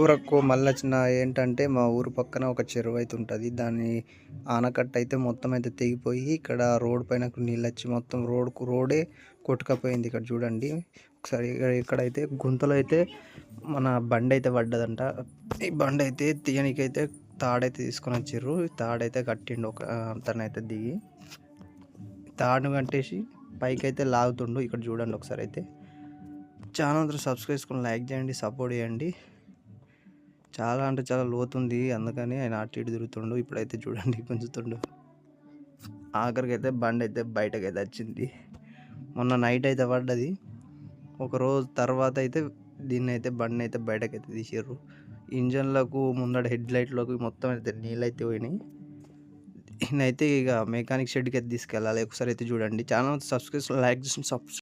ఊరకు మళ్ళీ వచ్చిన ఏంటంటే మా ఊరు పక్కన ఒక చెరువు అయితే ఉంటుంది. దాని ఆనకట్ట అయితే మొత్తం అయితే తెగిపోయి ఇక్కడ రోడ్ పైన నీళ్ళు వచ్చి మొత్తం రోడ్కు రోడే కొట్టుకపోయింది ఇక్కడ చూడండి. ఒకసారి ఇక్కడైతే గుంతలో అయితే మన బండి అయితే పడ్డదంట. ఈ బండి అయితే తీయనికైతే తాడైతే తీసుకొని వచ్చిర్రు. తాడైతే కట్టిండు ఒక తనైతే దిగి. తాడును కట్టేసి పైకి అయితే లాగుతుండు. ఇక్కడ చూడండి ఒకసారి అయితే. ఛానల్ అందరూ సబ్స్క్రైబ్ చేసుకుని లైక్ చేయండి సపోర్ట్ చేయండి. చాలా అంటే చాలా లోతుంది. అందుకని ఆయన అటు ఇటు తిరుగుతుండు. ఇప్పుడైతే చూడండి పెంచుతుండు ఆఖరికి అయితే బండి అయితే బయటకు అయితే వచ్చింది. మొన్న నైట్ అయితే పడ్డది. ఒక రోజు తర్వాత అయితే దీన్ని అయితే బండి అయితే బయటకు అయితే తీసారు ఇంజన్లకు ముందర హెడ్ లైట్లకు మొత్తం అయితే నీళ్ళు అయితే పోయినాయి. నేనైతే ఇక మెకానిక్ షెడ్కి అయితే తీసుకెళ్ళాలి. ఒకసారి అయితే చూడండి. ఛానల్ సబ్స్క్రైబ్ లైక్ చేసి సబ్స్క్రైబ్